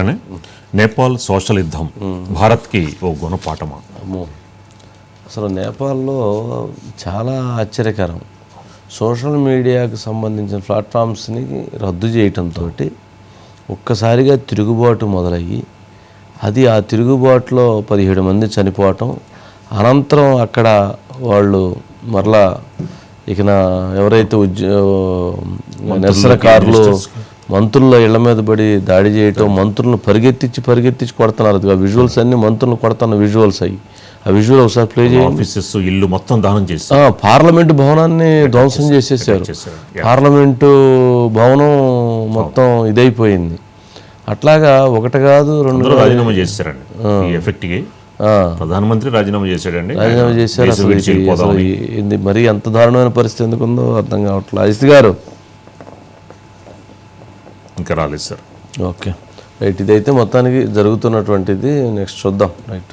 అని నేపాల్ సోషల్ యుద్ధం. భారత్కి ఓ గుణపాఠమా. అసలు నేపాల్లో చాలా ఆశ్చర్యకరం. సోషల్ మీడియాకు సంబంధించిన ప్లాట్ఫామ్స్ని రద్దు చేయటంతో ఒక్కసారిగా తిరుగుబాటు మొదలయ్యి అది ఆ తిరుగుబాటులో పదిహేడు మంది చనిపోవటం అనంతరం అక్కడ వాళ్ళు మరలా ఇక ఎవరైతే ఉద్యో నిరసనకారులు మంత్రుల ఇళ్ళ మీద పడి దాడి చేయటం మంత్రులను పరిగెత్తించి పరిగెత్తించి కొడుతున్నారు. ఆ విజువల్స్ అన్ని మంత్రులను కొడుతున్న విజువల్స్ అయ్యి ఆ విజువల్ ఒకసారి ప్లే ఆఫీసెస్ ఇల్లు మొత్తం దానం చేసి. ఆ, పార్లమెంటు భవనాన్ని ధ్వంసం చేసేసారు. పార్లమెంటు భవనం మొత్తం ఇదైపోయింది. అట్లాగా ఒకటి కాదు రెండు రాజీనామా చేశారండి. ఎఫెక్ట్కి ప్రధానమంత్రి రాజీనామా చేశాడండి. రాజీనామా చేశారు. ఇది- మరీ ఎంత దారుణమైన పరిస్థితి ఎందుకు ఉందో అర్థం కావట్లేదు. అజిత్ గారు ఇంకా రాలేదు సార్ ఓకే. రైట్ ఇదైతే మొత్తానికి జరుగుతున్నటువంటిది. నెక్స్ట్ చూద్దాం. రైట్.